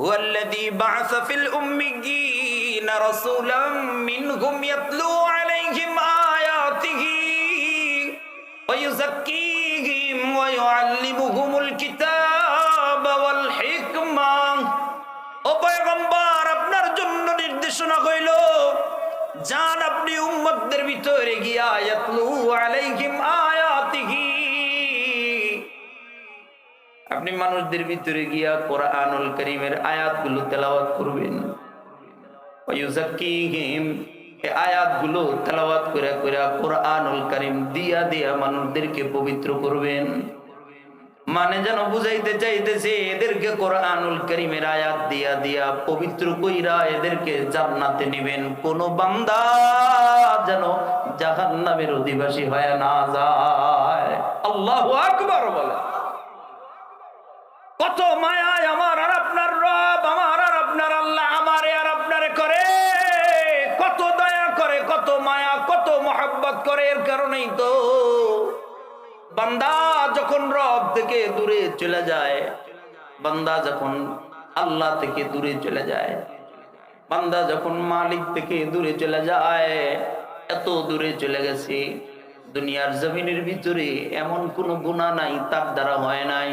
هو الذي بعث في الأميين رسولا منهم يتلو عليهم آياته ويزكيهم ويعلمهم الكتاب والحكمة ও পয়গম্বর আপনার জন্য নির্দেশনা হইল যান আপনি উম্মতদের ভিতরে গিয়া ইয়াতলু আলাইহিম আয়াতিহি আপনি মানুষদের ভিতরে গিয়া কোরআনুল করিমের আয়াতগুলো তেলাওয়াত করবেন। আয়াতগুলো তেলাওয়াত করে করে কোরআনুল করিম দিয়া দিয়া মানুষদেরকে পবিত্র করবেন। মানে যেন বুঝাইতে চাইতেছে, এদেরকে কোরআনুল করিমের আয়াত দিয়া দিয়া পবিত্র কইরা এদেরকে জান্নাতে নিবেন। কোন বান্দা যেন জাহান্নামের অধিবাসী হয় না যায়। আল্লাহু আকবার বলে। কত মায়ায় আমার আর আপনার রব, আমার আর আপনার আল্লাহ, আমারে আর আপনারে করে। কত দয়া করে, কত মায়া, কত মহাব্বত করে, এর কারণেই তো বান্দা যখন রব থেকে দূরে চলে যায়, বান্দা যখন আল্লাহ থেকে দূরে চলে যায়, বান্দা যখন মালিক থেকে দূরে চলে যায়, এত দূরে চলে গেছে, দুনিয়ার জমিনের ভিতরে এমন কোনো গুণা নাই, তার দ্বারা হয় নাই।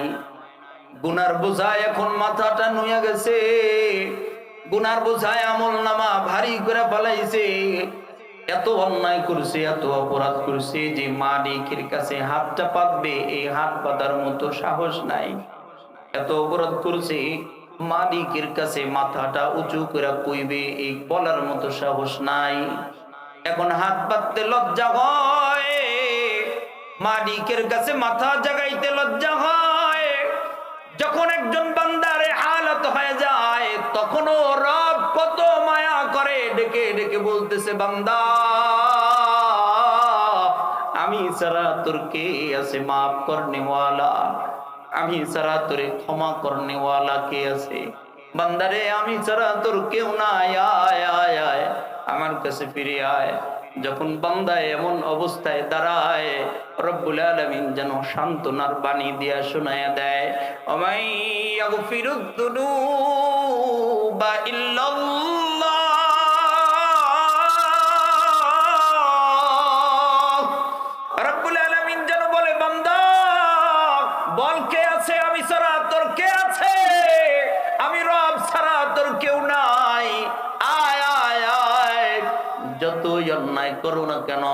গুনার বোঝায় এখন মাথাটা নুয়ে গেছে। গুনার বোঝায় আমল নামা ভারী করে ফেলাইছে। এত অন্যায় করছে, এত অপরাধ করছে যে মালিকের কাছে হাতটা পাতবে এই হাত পাতার মতো সাহস নাই। এত অপরাধ করছে, মালিকের কাছে মাথাটা উঁচু করে কইবে, এই বলার মতো সাহস নাই। এখন হাত পাততে লজ্জা হয়, মালিকের কাছে মাথা জাগাইতে লজ্জা হয়। যখন একজন বান্দারে হালত হয়ে যায়, তখনও রব কত মায়া করে ডেকে ডেকে বলতেছে, বান্দা, আমি সারা তোর কে আছে? মাফ করনেওয়ালা। আমি সারা তোরে ক্ষমা করনেওয়ালা কে আছে? বান্দারে, আমি সারা তোর কেউ না আয় আয় আয়, আমার কাছে ফিরে আয়। যখন বান্দা এমন অবস্থায় দাঁড়ায়, রব্বুল আলমিন যেন সান্ত্বনার বাণী দিয়া শোনায় দেয়, অমাই ফিরুদ্দুনু বা ইল্লাল্লাহ করো না কেন?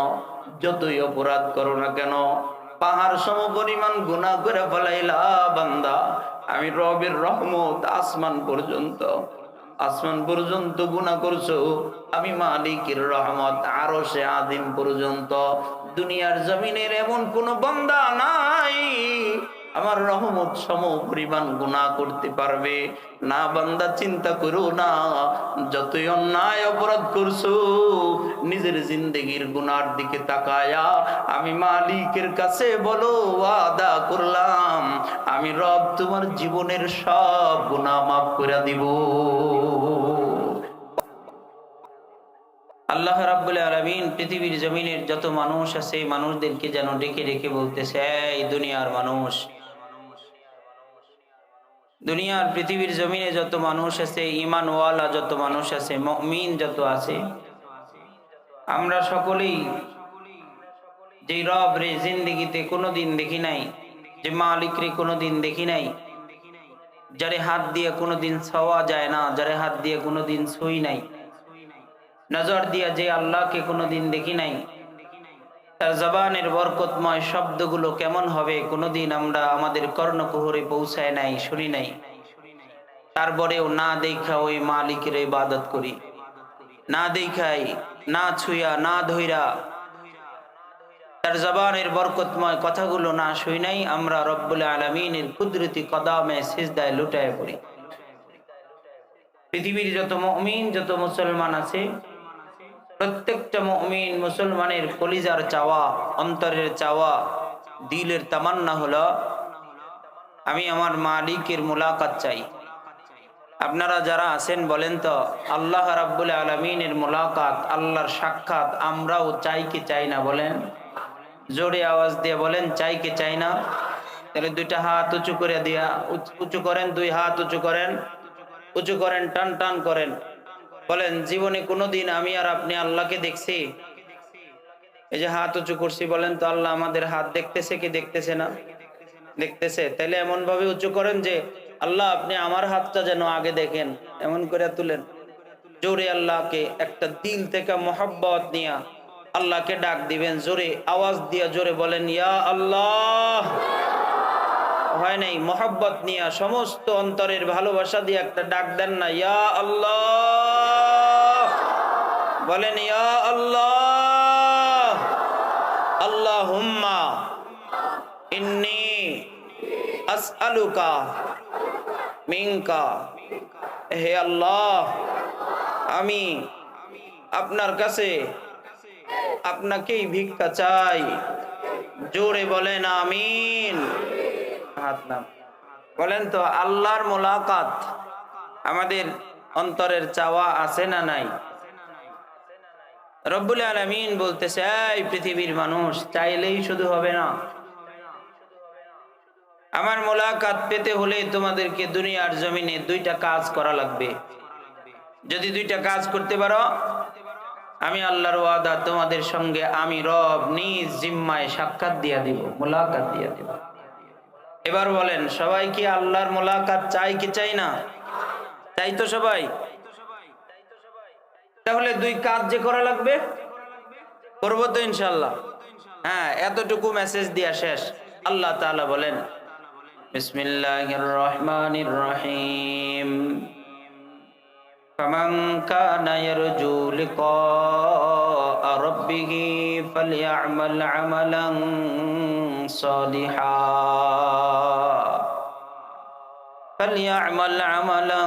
যতই অপরাধ করো না কেন? পাহাড় সম পরিমাণ গুণা করে ফেলাইলা বান্দা। আমি রবের রহমত আসমান পর্যন্ত আসমান পর্যন্ত গুণা করছ। আমি মালিকের রহমত আরও সে আদিম পর্যন্ত। দুনিয়ার জমিনের এমন কোন বন্দা নাই। আমার রহমত সম পরিমাণ গুণা করতে পারবে। না, বান্দা, চিন্তা করো না। যতই অন্যায় অপরাধ করছ, নিজের জিন্দগির গুনার দিকে তাকায়া আমি মালিকের কাছে বলো, ওয়াদা করলাম, আমি রব তোমার জীবনের সব গুনাহ মাফ করে দিব। আল্লাহ রাব্বুল আলামিন পৃথিবীর জমিনের যত মানুষ আছে মানুষদেরকে যেন ডেকে ডেকে বলতেছে, এই দুনিয়ার মানুষ দুনিয়ার পৃথিবীর জমিনে যত মানুষ আছে ইমানওয়ালা যত মানুষ আছে, মমিন যত আছে, আমরা সকলেই যে রব রে জিন্দগিতে কোনোদিন দেখি নাই, যে মালিক রে কোনোদিন দেখি নাই, যারে হাত দিয়ে কোনোদিন ছোঁয়া যায় না, যারে হাত দিয়ে কোনোদিন ছুঁই নাই, নজর দিয়া যে আল্লাহকে কোনোদিন দেখি নাই তার জবানের বরকতময় শব্দগুলো কেমন হবে, কোনোদিন আমরা আমাদের কর্ণকুহরে পৌঁছায় নাই, শুনি নাই। তারপরেও না দেখা ওই মালিকের ইবাদত করি। না দেখাই না ছুঁয়া, না ধইরা তার জবানের বরকতময় কথাগুলো না শুই নাই, আমরা রব্বুল আলমিনের কুদরতি কদামে সিজদায় লুটায় পড়ি। পৃথিবীর যত মমিন, যত মুসলমান আছে প্রত্যেকটা মমিন মুসলমানের কলিজার চাওয়া, অন্তরের চাওয়া, দিলের তামান্না হলো, আমি আমার মালিকের মুলাকাত চাই। আপনারা যারা আছেন বলেন তো, আল্লাহ রাব্বুল আলমিনের মুলাকাত, আল্লাহর সাক্ষাৎ আমরাও চাই কি চাই না বলেন? জোরে আওয়াজ দিয়ে বলেন, চাই কি চাই না? তাহলে দুইটা হাত উঁচু করে দিয়া, উঁচু করেন, দুই হাত উঁচু করেন উঁচু করেন, টান টান করেন। বলেন, জীবনে কোনোদিন আমি আর আপনি আল্লাহকে দেখছি? এই যে হাত উঁচু করছি বলেন তো, আল্লাহ আমাদের হাত দেখতেছে কি দেখতেছে না? দেখতেছে। তাহলে এমন ভাবে উঁচু করেন যে, আল্লাহ, আপনি আমার হাতটা যেন আগে দেখেন। এমন করে তুলেন। জোরে আল্লাহকে একটা দিল থেকে মোহাব্বত নিয়া আল্লাহকে ডাক দিবেন। জোরে আওয়াজ দিয়া জোরে বলেন, ইয়া আল্লাহ! হয় নাই? মোহাব্বত নিয়া, সমস্ত অন্তরের ভালোবাসা দিয়ে একটা ডাক দেন না, ইয়া আল্লাহ! বলেন, ইয়া আল্লাহ আল্লাহ হুম্মা ইন্নি আসআলুকা মিনকা। হে আল্লাহ, আমি আপনার কাছে আপনাকেই ভিক্ষা চাই। জোরে বলেন, আমিন। বলেন তো, আল্লাহর মোলাকাত আমাদের অন্তরের চাওয়া আছে না নাই? রব্বুল আলমিন বলতেছে, এই পৃথিবীর মানুষ, চাইলেই শুধু হবে না। আমার মোলাকাত পেতে হলে তোমাদেরকে দুনিয়ার জমিনে দুইটা কাজ করা লাগবে। যদি দুইটা কাজ করতে পারো, আমি আল্লাহর ওয়াদা তোমাদের সঙ্গে আমি রব নিজ জিম্মায় সাক্ষাৎ দিয়া দিব, মোলাকাত দিয়া দিব। এবার বলেন, সবাই কি আল্লাহর মোলাকাত চাই কি চাই না? চাই তো সবাই। তাহলে দুই কাজ যে করা লাগবে করবো তো ইনশাল্লাহ হ্যাঁ এতটুকু মেসেজ দিয়া শেষ আল্লাহ তাআলা বলেন বিসমিল্লাহির রহমানির রহিম فمن كان يرجو لقاء ربه فليعمل عملا صالحا فليعمل عملا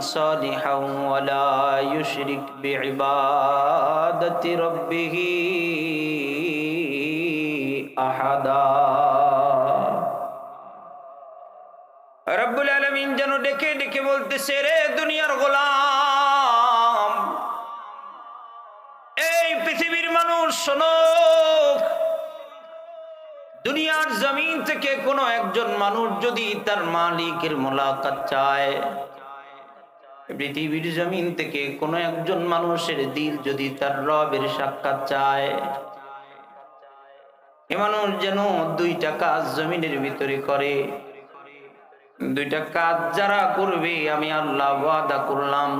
صالحا ولا يشرك بعبادة ربه أحدا রব্বুল আলমিন যেন ডেকে ডেকে বলতেছে রে দুনিয়ার গোলাম এই পৃথিবীর মানুষ শোনো দুনিয়ার জমিন থেকে কোনো একজন মানুষ যদি তার মালিকের মোলাকাত চায়, পৃথিবীর জমিন থেকে কোনো একজন মানুষের দিল যদি তার রবের সাক্ষাৎ চায়, এ মানুষ যেন দুইটা কাজ জমিনের ভিতরে করে। দুইটা কাজ যারা করবে, আমি আল্লাহ ওয়াদা করলাম।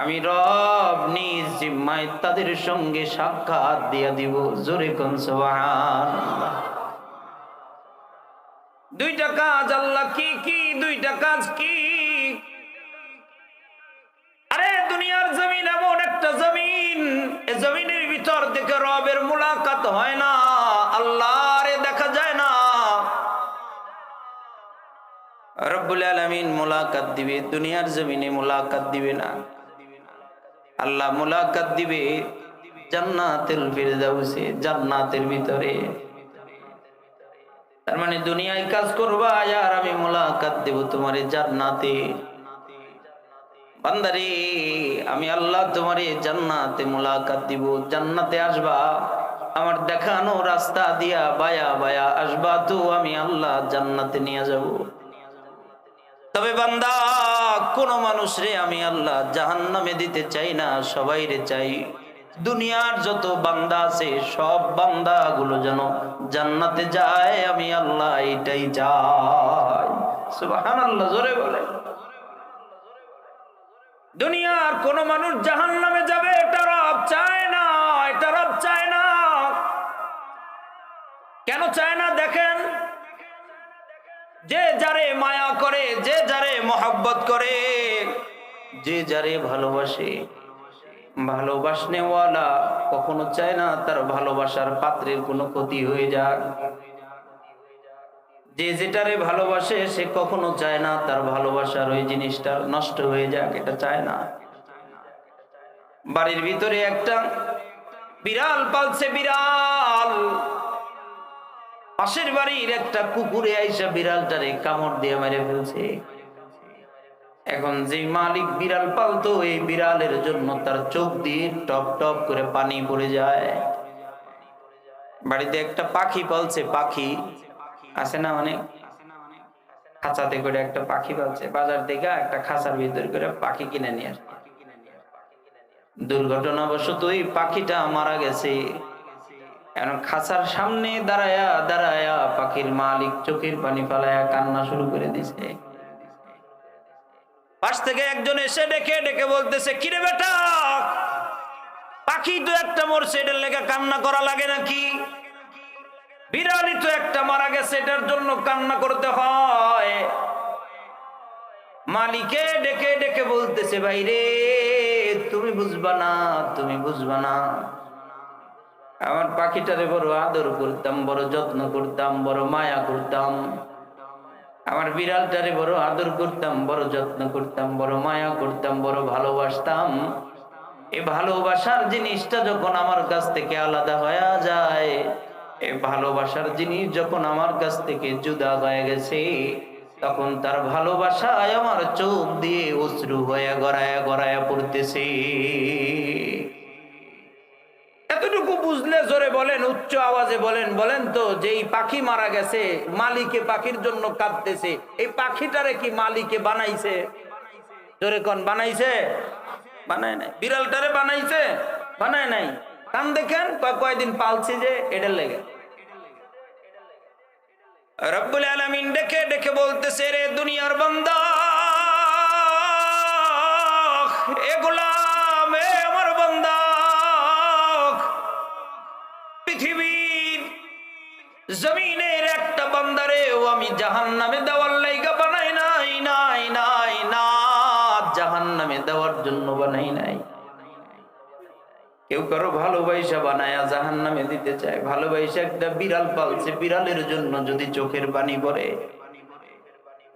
আমি রব নিজ জিম্মায় তাদের সঙ্গে সাক্ষাৎ দিয়া দিব, জোরে কোন সুবহানাল্লাহ। দুইটা কাজ, আল্লাহ কি কি, দুইটা কাজ কি? আরে, দুনিয়ার জমিন এমন একটা জমিন, এ জমিনের ভিতর থেকে রবের মুলাকাত হয় না, আল্লাহরে দেখা যায় না। আল্লাহ মোলাকাত দিবে জান্নাতের ভিতরে। তার মানে দুনিয়ায় কাজ করবা, আর আমি মোলাকাত দেব তোমার জান্নাতে। বান্দারে, আমি আল্লাহ তোমার জান্নাতে মোলাকাত দিব, জান্নাতে আসবা। আমার দেখানো রাস্তা দিয়া বায়া বায়া আসবা তো আমি আল্লাহ জান্নাতে নিয়ে যাব। তবে বান্দা, কোন মানুষ রে আমি আল্লাহ জাহান্নামে দিতে চাই না, সবাই রে চাই। দুনিয়ার যত বান্দা আছে, সব বান্দা গুলো যেন জান্নাতে যায়, আমি আল্লাহ এটাই চাই। সুবাহান আল্লাহ জোরে বলে। দুনিয়ার কোন মানুষ জাহান নামে যাবে, এটা রব চায় না, এটা রব চায় না। কেন চায় না, দেখেন? যে যারে মায়া করে, যে যারে মহব্বত করে, যে যারে ভালোবাসে ভালোবাসনেওয়ালা কখনো চায় না তার ভালোবাসার পাত্রের কোনো ক্ষতি হয়ে যাক। যে যেটারে ভালোবাসে, সে কখনো চায় না তার ভালোবাসার ওই জিনিসটা নষ্ট হয়ে যাক, এটা চায় না। বাড়ির ভিতরে একটা বিড়াল পালছে বিড়াল। পাশের বাড়ির একটা কুকুরে আইসা বিড়ালটারে কামড় দিয়ে মেরে ফেলছে। এখন যে মালিক বিড়াল পালতো, এই বিড়ালের জন্য তার চোখ দিয়ে টপ টপ করে পানি পড়ে যায়। বাড়িতে একটা পাখি পালছে, পাখি আছে না অনেক? খাঁচাতে করে একটা পাখি পালছে, বাজার থেকে একটা খাঁচার ভিতর করে পাখি কিনে নিয়ে আসছে দুর্ঘটনাবশত ওই পাখিটা মারা গেছে। এখন খাঁচার সামনে দাঁড়ায়া দাঁড়ায়া পাখির মালিক চোখের পানি ফালায়া কান্না শুরু করে দিছে পাশ থেকে একজন এসে ডেকে ডেকে বলতেছে, কিরে বেটা? পাখি তো একটা মরছে এটার লেগে কান্না করা লাগে নাকি? বিড়ালি তো একটা মারা গেছে, এটার জন্য কান্না করতে হয়। মালিকে ডেকে ডেকে বলতেছে, ভাই রে, তুমি বুঝবা না, তুমি বুঝবা না। আমার পাখিটারে বড় আদর করতাম, বড় যত্ন করতাম, বড় মায়া করতাম। আমার বিড়ালটারে বড় আদর করতাম, বড় যত্ন করতাম, বড় মায়া করতাম, বড় ভালোবাসতাম। এই ভালোবাসার জিনিসটা যখন আমার কাছ থেকে আলাদা হয়ে যায় এই ভালোবাসার জিনিস যখন আমার কাছ থেকে জুদা হয়ে গেছে, তখন তার ভালোবাসায় আমার চোখ দিয়ে অশ্রু হয়ে গড়ায় গড়ায় পড়তেছে। এতটুকু বুঝলে জোরে বলেন, উচ্চ আওয়াজে বলেন বলেন তো যে এই পাখি মারা গেছে, মালিকে পাখির জন্য কাঁদতেছে, এই পাখিটারে কি মালিকে বানাইছে? জোরে কোন, বানাইছে? বানায় নাই। বিড়ালটারে বানাইছে? বানায় নাই। কান দেখেন কয়- কয়দিন পালছি যে এটার লেগে। রব্বুল আলামিন ডেকে ডেকে বলতেছে, রে দুনিয়ার বান্দা এ পৃথিবীর জমিনের একটা বান্দারেও আমি জাহান নামে দেওয়ার লাইগা বানাই নাই নাই নাই না জাহান নামে দেওয়ার জন্য বানাই নাই। কেউ কারও ভালোবাসা বানায়া জাহান নামে দিতে চায়। ভালোবাসা একটা বিড়াল পালছে, বিড়ালের জন্য যদি চোখের পানি পরে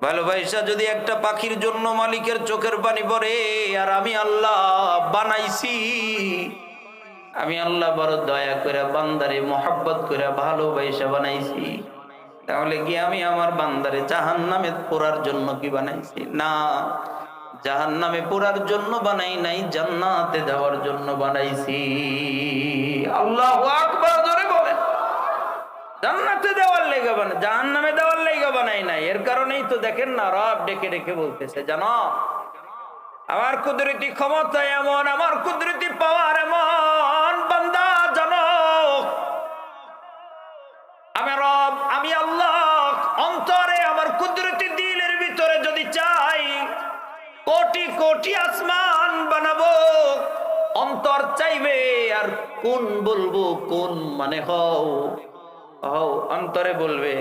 ভালোবাসা যদি একটা পাখির জন্য মালিকের চোখের পানি পরে আর আমি আল্লাহ বানাইছি। আমি আল্লাহ বড় দয়া করে, বান্দারে মোহাব্বত করে, ভালোবাসা বানাইছি। তাহলে কি আমি আমার বান্দারে জাহান নামে পড়ার জন্য কি বানাইছি? না জাহান নামে পড়ার জন্য বানাই নাই, জান্নাতে দেওয়ার জন্য বানাইছি। আল্লাহ জান্নাতে দেওয়ার লেগে বানাই জাহান নামে দেওয়ার লেগে বানাই নাই। এর কারণেই তো দেখেন না, রব ডেকে ডেকে বলতেছে, জানো, আমার কুদরতি ক্ষমতা এমন, আমার কুদরতি পাওয়ার এমন। আমি রব, আমি আল্লাহ, অন্তরে আমার কুদরতি দিলের ভিতরে যদি চাই, কোটি কোটি আসমান বানাবো, অন্তর চাইবে আর কোন বলব, কোন মানে হও? হও, অন্তরে বলবে,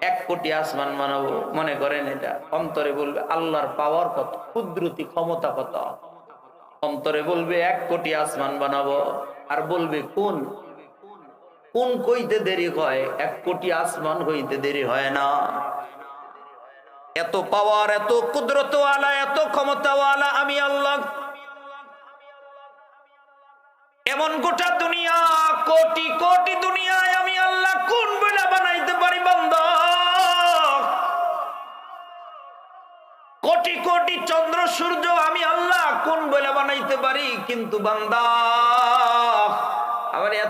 এক কোটি আসমান বানাবো, মনে করেন এটা, অন্তরে বলবে আল্লাহর পাওয়ার কত, কুদরতি ক্ষমতা কত? অন্তরে বলবে এক কোটি আসমান বানাবো, আর বলবে কোন কোন কইতে দেরি হয়? এক কোটি আসমান হইতে দেরি হয় না। এত পাওয়ার এত কুদরতওয়ালা, এত ক্ষমতাওয়ালা আমি আল্লাহ। এমন গোটা দুনিয়া, কোটি কোটি দুনিয়ায় আমি আল্লাহ কোন বেলা বানাইতে পারি বন্ধ কোটি কোটি চন্দ্র সূর্য আমি আল্লাহ কোন বেলা বানাইতে পারি? কিন্তু বান্দা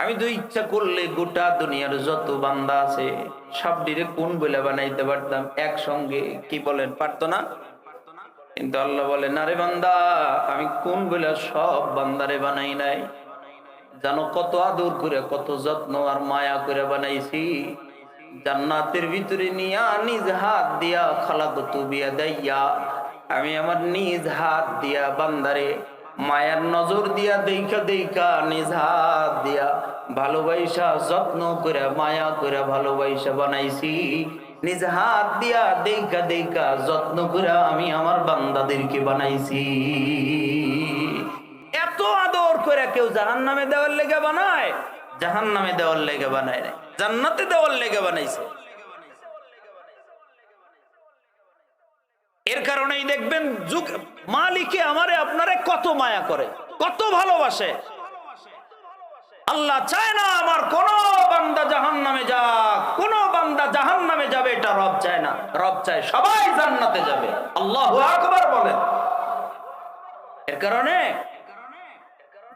আমি তো ইচ্ছা করলে গোটা দুনিয়ার যত বান্দা আছে সব ডিরে কোন বলে বানাইতে পারতাম? একসঙ্গে, কি বলেন? পারতো না? কিন্তু আল্লাহ বলে, না রে বান্দা, আমি কোন বলে সব বান্দারে বানাই নাই। জানো কত আদর করে, কত যত্ন আর মায়া করে বানাইছি। জান্নাতের ভিতরে নিয়া নিজ হাত দিয়া খালাকতু বিয়া দাইয়া, আমি আমার নিজ হাত দিয়া বান্দারে মায়ার নজর দিয়া দেখা দেখা নিজ হাত দিয়া ভালোবাসা যত্ন করে মায়া করে ভালোবাসা বানাইছি। নিজ হাত দিয়া দেখা দেখা যত্ন করে আমি আমার বান্দাদেরকে বানাইছি। এত আদর করে কেউ জাহান নামে দেওয়ার লেগে বানায়? জাহান নামে দেওয়ার লেগে বানায় নাই। জান্নাতে দেওয়ার লেগে বানাইছে। এর কারণেই দেখবেন যুগ মালিকে আমারে, আপনারে কত মায়া করে, কত ভালোবাসে। আল্লাহ চায় না আমার কোন বান্দা জাহান নামে যাক, কোন বান্দা জাহান নামে যাবে, এটা রব চায় না। রব চায় সবাই জান্নাতে যাবে। আল্লাহ আকবার বলেন। এর কারণে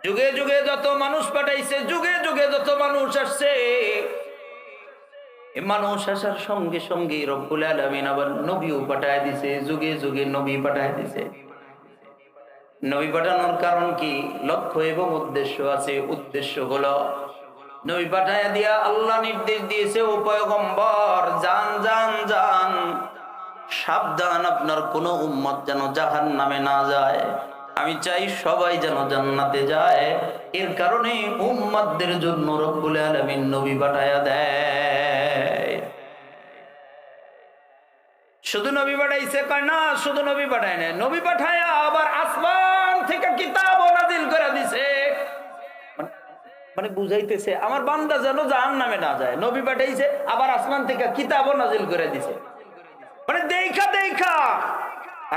যুগে যুগে যত মানুষ পাঠাইছে, যুগে যুগে যত মানুষ আসছে মানুষ আসার সঙ্গে সঙ্গে রব্বুল আলমিন আবার নবীও পাঠায় দিছে, যুগে যুগে নবী পাঠায় দিছে। নবী পাঠানোর কারণ কি? লক্ষ্য এবং উদ্দেশ্য আছে। উদ্দেশ্য হলো নবী পাঠায় দিয়া আল্লাহ নির্দেশ দিয়েছে, ও যান যান যান। সাবধান, আপনার কোনো উম্মত যেন জাহান নামে না যায়। আমি চাই সবাই যেন জান্নাতে যায়। এর কারণে উম্মাদদের জন্য রব্বুল আলমিন নবী পাঠায়া দেয়। শুধু নবী পাঠাইছে কয়, না, শুধু নবী পাঠায় না নবী পাঠায় আবার আসমান থেকে কিতাব নাজিল করে দিছে। মানে- মানে বুঝাইতেছে, আমার বান্দা যেন জাহান নামে না যায়। নবী পাঠাইছে, আবার আসমান থেকে কিতাবও নাজিল করে দিছে। মানে দেখা দেখা।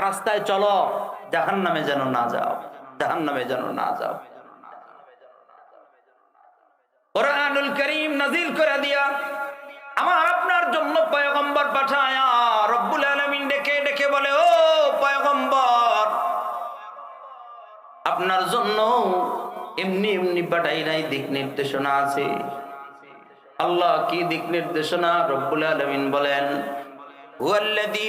রাস্তায় চলো জাহান নামে যেন না যাও জাহান নামে যেন না যাও। কোরআনুল করিম নাজিল করে দিয়া আমার আপনার জন্য পয়গম্বর পাঠায়া। রব্বুল আলমিন ডেকে ডেকে বলে, ও পয়গম্বর, আপনার জন্য এমনি এমনি পাঠাই নাই দিক নির্দেশনা আছে। আল্লাহ কি দিক নির্দেশনা? রব্বুল আলমিন বলেন, হুয়াল্লাযী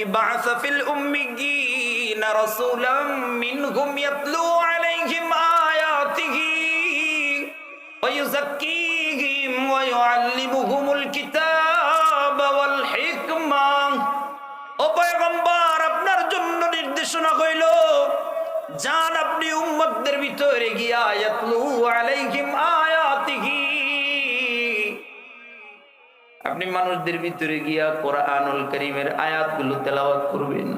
আপনি উম্মতদের ভিতরে গিয়া আয়াতিহি। আপনি মানুষদের ভিতরে গিয়া কোরআনুল করিমের আয়াতগুলো তেলাওয়াত করবেন।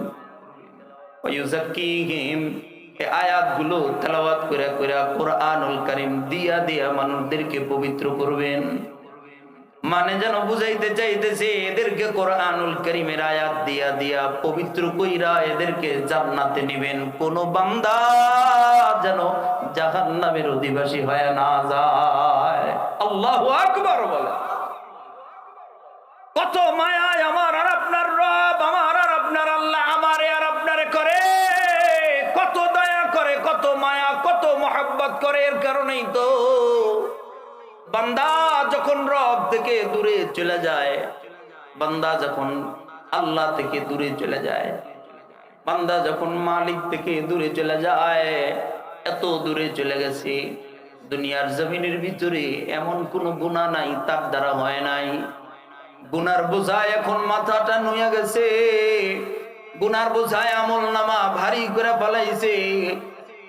ওয়ুজাক্কিহিম এই আয়াতগুলো তেলাওয়াত করে করে কোরআনুল করিম দিয়া দিয়া মানুষদেরকে পবিত্র করবেন। মানে যেন বুঝাইতে চাইতেছে, এদেরকে কোরআনুল করিমের আয়াত দিয়া দিয়া পবিত্র কইরা এদেরকে জান্নাতে নিবেন। কোন বান্দা যেন জাহান্নামের অধিবাসী হয় না যায়। আল্লাহু আকবার বলে। কত মায়ায় আমার আর আপনার রব, আমার আর আপনার আল্লাহ, আমারে আর আপনারে করে। কত দয়া করে, কত মায়া, কত মহাব্বত করে, এর কারণেই তো বান্দা যখন রব থেকে দূরে চলে যায়, বান্দা যখন আল্লাহ থেকে দূরে চলে যায়, বান্দা যখন মালিক থেকে দূরে চলে যায়, এত দূরে চলে গেছে, দুনিয়ার জমিনের ভিতরে এমন কোনো গুণা নাই, তার দ্বারা হয় নাই। গুনার বোঝায় এখন মাথাটা নুয়ে গেছে, গুনার বোঝায় আমল নামা ভারী করে ফেলাইছে।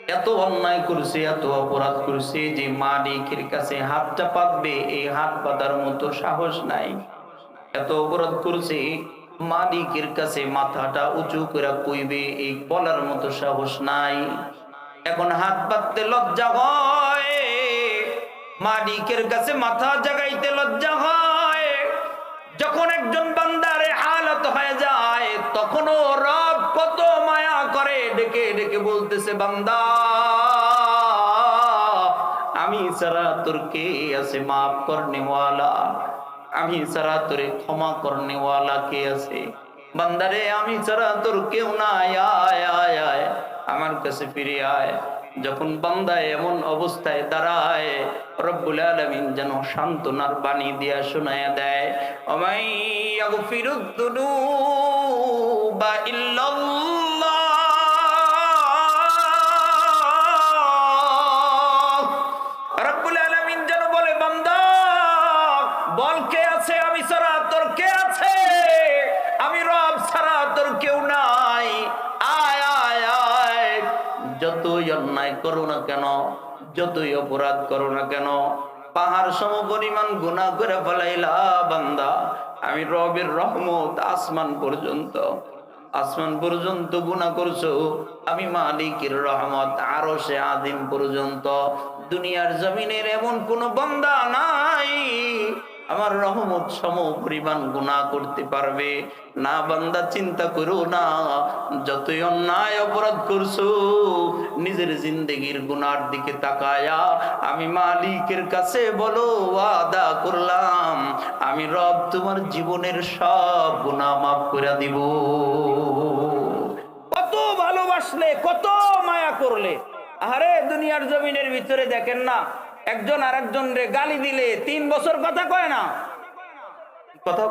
এত অন্যায় করছে, এত অপরাধ করছে যে মালিকের কাছে হাতটা পাতবে এই হাত পাতার মতো সাহস নাই। এত অপরাধ করছে, মালিকের কাছে মাথাটা উঁচু করে কইবে, এই বলার মতো সাহস নাই। এখন হাত পাততে লজ্জা হয়, মালিকের কাছে মাথা জাগাইতে লজ্জা হয়। যখন একজন বান্দারে হালত হয়ে যায়, তখনও রব কত মায়া করে ডেকে ডেকে বলতেছে, বান্দা, আমি সারা তোর কে আছে? মাফ করনেওয়ালা। আমি সারা তোরে ক্ষমা করনেওয়ালা কে আছে? বান্দারে, আমি ছাড়া তোর কেউ নাই। আয় আয় আয়, আমার কাছে ফিরে আয়। যখন বান্দা এমন অবস্থায় দাঁড়ায়, রব্বুল আলমিন যেন সান্ত্বনার বাণী দিয়া শোনায় দেয়, অমাই ফিরুদ্দুনু বা ইল্লাল্লাহ যতই অপরাধ করো না কেন, পাহাড় সম পরিমাণ গুণা করে ফেলাইলা বান্দা। আমি রবের রহমত আসমান পর্যন্ত আসমান পর্যন্ত গুণা করছ। আমি মালিকের রহমত আরও সে আদিম পর্যন্ত। দুনিয়ার জমিনের এমন কোন বন্দা নাই। আমার রহমত সম পরিমাণ গুণা করতে পারবে। না, বান্দা, চিন্তা করো না। যতই অন্যায় অপরাধ করছ, নিজের জিন্দগির গুনার দিকে তাকায়া আমি মালিকের কাছে বলো আদা করলাম, আমি রব তোমার জীবনের সব গুণা মাফ করে দিব। কত ভালোবাসলে, কত মায়া করলে। আরে দুনিয়ার জমিনের ভিতরে দেখেন না একজন আরেকজন রে গালি দিলে তিন বছর কথা কয় না। কথা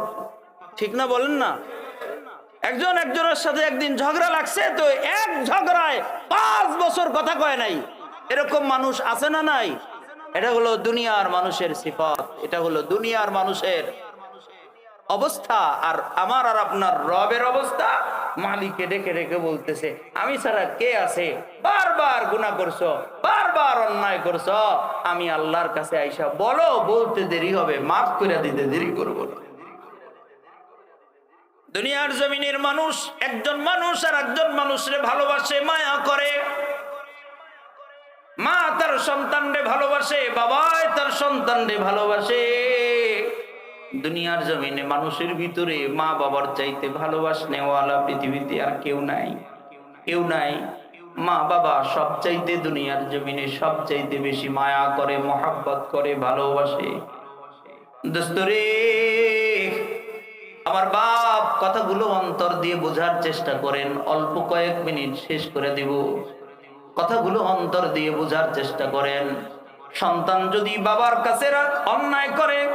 ঠিক না বলেন না? একজন একজনের সাথে একদিন ঝগড়া লাগছে, তো এক ঝগড়ায় পাঁচ বছর কথা কয় নাই। এরকম মানুষ আছে না নাই? এটা হলো দুনিয়ার মানুষের সিফত, এটা হলো দুনিয়ার মানুষের অবস্থা। আর আমার আর আপনার রবের অবস্থা মালিককে ডেকে ডেকে বলতেছে, আমি ছাড়া কে আছে? বারবার গুণা করছ, বারবার অন্যায় করছ। আমি আল্লাহর কাছে আইসা বলো, বলতে দেরি হবে, মাফ করে দিতে দেরি করব না। দুনিয়ার জমিনের মানুষ, একজন মানুষ আর একজন মানুষরে ভালোবাসে, মায়া করে। মা তার সন্তানরে ভালোবাসে, বাবাই তার সন্তানরে ভালোবাসে। দুনিয়ার জমিনে মানুষের ভিতরে মা বাবার চাইতে ভালোবাসনেওয়ালা পৃথিবীতে আর কেউ নাই। কেউ নাই। মা বাবা সব চাইতে দুনিয়ার জমিনে সব চাইতে বেশি মায়া করে, মহাব্বত করে, ভালোবাসে। দোস্তরে আমার বাপ কথাগুলো অন্তর দিয়ে বোঝার চেষ্টা করেন, অল্প কয়েক মিনিট শেষ করে দিব। কথাগুলো অন্তর দিয়ে বোঝার চেষ্টা করেন। সন্তান যদি বাবার কাছে অন্যায় করে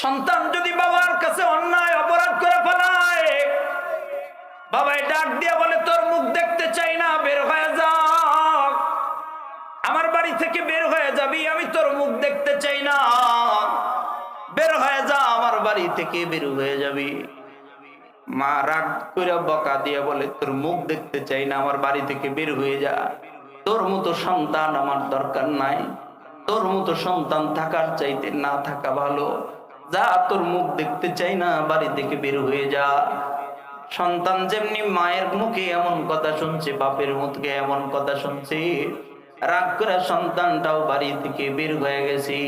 সন্তান যদি বাবার কাছে অন্যায় অপরাধ করে ফেলায়, বাবাই ডাক দিয়া বলে, তোর মুখ দেখতে চাই না, বের হয়ে যা। আমার বাড়ি থেকে বের হয়ে যাবি, আমি তোর মুখ দেখতে চাই না। বের হয়ে যা, আমার বাড়ি থেকে বের হয়ে যাবি। মা রাগ করে বকা দিয়ে বলে, তোর মুখ দেখতে চাই না, আমার বাড়ি থেকে বের হয়ে যা। তোর মতো সন্তান আমার দরকার নাই। তোর মতো সন্তান থাকার চাইতে না থাকা ভালো। যা তোর মুখ দেখতে চাই না, বাড়ি থেকে বের হয়ে যা। সন্তান যেমনি মায়ের মুখে এমন কথা শুনছে, বাপের মুখে এমন কথা শুনছে। রাগ করে সন্তানটাও বাড়ি থেকে বের হয়ে গেছে।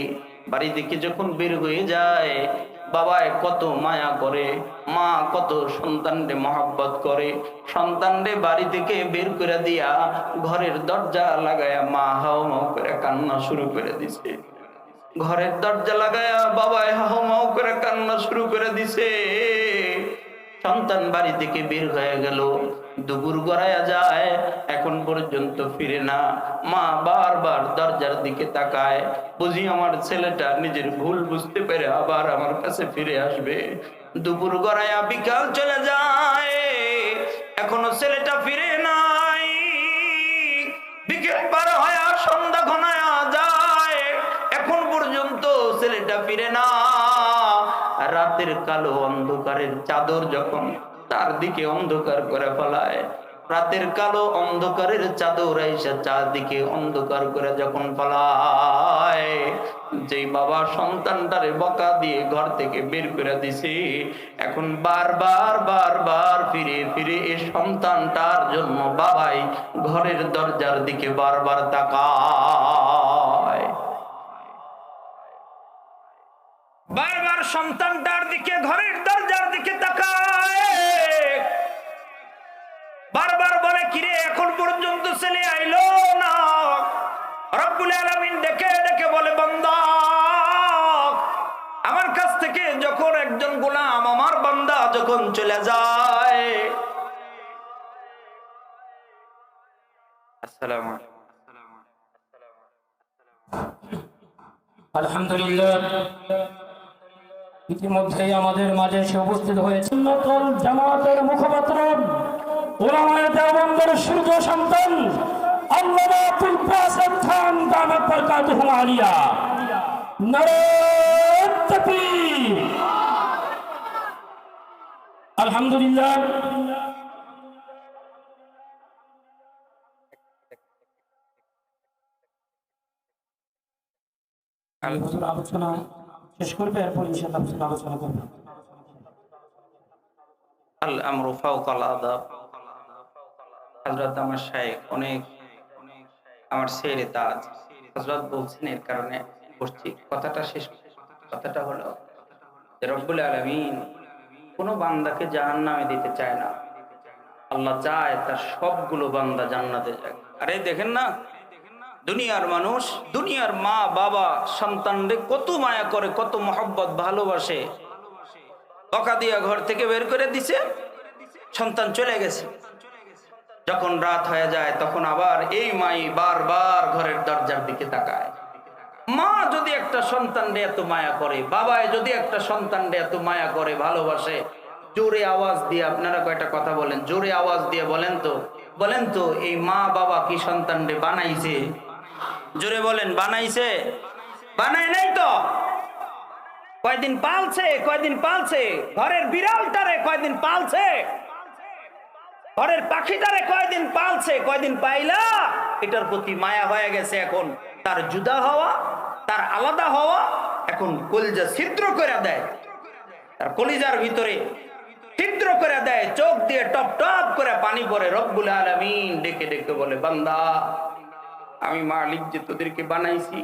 বাড়ি থেকে যখন বের হয়ে যায়, বাবায় কত মায়া করে, মা কত সন্তানরে মহাব্বত করে। সন্তানরে বাড়ি থেকে বের করে দিয়া ঘরের দরজা লাগায়া মা হাও মাও করে কান্না শুরু করে দিছে। ঘরের দরজা লাগায়া বাবায় হাও মাও করে কান্না শুরু করে দিছে। সন্তান বাড়ি থেকে বের হয়ে গেল। দুপুর গড়ায়া যায়, এখন পর্যন্ত ফিরে না। মা বারবার দরজার দিকে তাকায়। বুঝি আমার ছেলেটা নিজের ভুল বুঝতে পেরে আবার আমার কাছে ফিরে আসবে। দুপুর গড়ায়া বিকাল চলে যায়, এখনও ছেলেটা ফিরে নাই ফিরে না। রাতের কালো অন্ধকারের চাদর যখন তার দিকে অন্ধকার করে ফেলায়, রাতের কালো অন্ধকারের চাদর আইসা চারদিকে অন্ধকার করে যখন ফেলায়, যেই বাবা সন্তানটারে বকা দিয়ে ঘর থেকে বের করে দিছে, এখন বারবার বারবার ফিরে ফিরে এই সন্তানটার জন্য বাবাই ঘরের দরজার দিকে বারবার তাকায়। বারবার সন্তানটার দিকে, ঘরের দরজার দিকে তাকায়। বারবার বলে, কিরে, এখন পর্যন্ত ছেলে আইলো না? রব্বুল আলামিন ডেকে ডেকে বলে, বান্দা, আমার কাছ থেকে যখন একজন গোলাম আমার বান্দা যখন চলে যায়। আলহামদুলিল্লাহ। ইতিমধ্যেই আমাদের মাঝে এসে উপস্থিত হয়েছে জামাতের মুখপাত্র ওলামায়ে দেওবন্দের সূর্য সন্তান আলহামদুলিল্লাহ আলোচনা। শেষ করবে, এরপর ইনশাআল্লাহ আলোচনা আল আমরু আদাব। হযরত আমার শাইখ অনেক, আমার ছেড়ে তাজ। হযরত বলছেন এর কারণে কথাটা শেষ কথাটা হলো, যে রব্বুল আলমিন কোনো বান্দাকে জাহান নামে দিতে চায় না। আল্লাহ চায় তার সবগুলো বান্দা জান্নাতে যায় আরে দেখেন না দুনিয়ার মানুষ, দুনিয়ার মা, বাবা সন্তানরে কত মায়া করে, কত মহব্বত, ভালোবাসে। বকা দিয়া ঘর থেকে বের করে দিছে, সন্তান চলে গেছে। যখন রাত হয়ে যায়, তখন আবার এই মাই বারবার ঘরের দরজার দিকে তাকায়। মা যদি একটা সন্তান সন্তানরে এত মায়া করে বাবায় যদি একটা সন্তান সন্তানরে এত মায়া করে, ভালোবাসে, জোরে আওয়াজ দিয়ে, আপনারা কয়টা কথা বলেন? জোরে আওয়াজ দিয়ে বলেন তো। বলেন তো, এই মা, বাবা কি সন্তানরে বানাইছে? জোরে বলেন, বানাইছে। বানাই নাই তো? কয়দিন পালছে কয়দিন পালছে? ঘরের বিড়ালটারে কয়দিন পালছে? ঘরের পাখিটারে কয়দিন পালছে? কয়দিন পাইলা? এটার প্রতি মায়া হয়ে গেছে এখন। তার জুদা হওয়া, তার আলাদা হওয়া এখন কলিজা ছিদ্র করে দেয়। তার কলিজার ভিতরে ছিদ্র করে দেয়, চোখ দিয়ে টপ টপ করে পানি পড়ে। রব্বুল আলামিন ডেকে ডেকে বলে, বান্দা আমি মালিক যে তোদেরকে বানাইছি,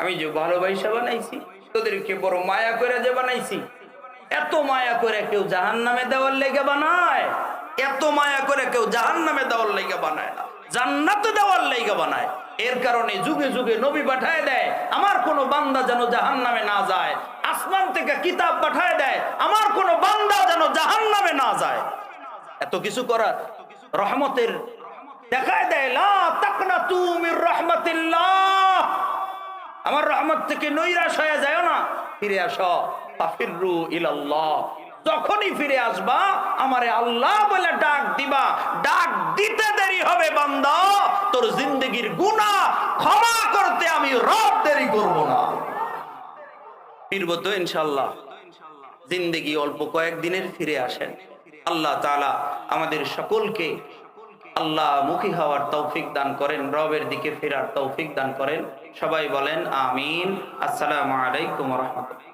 আমি যে ভালোবাসা বানাইছি, তোদেরকে বড় মায়া করে যে বানাইছি, এত মায়া করে কেউ জাহান নামে দেওয়ার লেগে বানায়, এত মায়া করে কেউ জাহান নামে দেওয়ার লেগে বানায় না, জান্নাতে দেওয়ার লেগে বানায়। এর কারণে যুগে যুগে নবী পাঠায় দেয়, আমার কোন বান্দা যেন জাহান নামে না যায়, আসমান থেকে কিতাব পাঠায় দেয়, আমার কোন বান্দা যেন জাহান নামে না যায়। এত কিছু করার রহমতের দেখায় দেয়, লা তাকনাতু মির রাহমাতিল্লাহ। আমার রহমত থেকে নৈরাশ হয়ে যায় না। ফিরে ইলাল্লাহ। যখনই ফিরে আসবা, আমারে আল্লাহ বলে ডাক দিবা। ডাক দিতে দেরি হবে তোর জিন্দগির গুনাহ ক্ষমা করতে আমি রব দেরি করব না। ফিরব তো ইনশাল্লাহ জিন্দগি অল্প কয়েকদিনের ফিরে আসেন। আল্লাহ তাআলা আমাদের সকলকে আল্লাহ মুখী হওয়ার তৌফিক দান করেন, রবের দিকে ফেরার তৌফিক দান করেন। সবাই বলেন, আমিন। আসসালামু আলাইকুম রহমতুল্লাহ।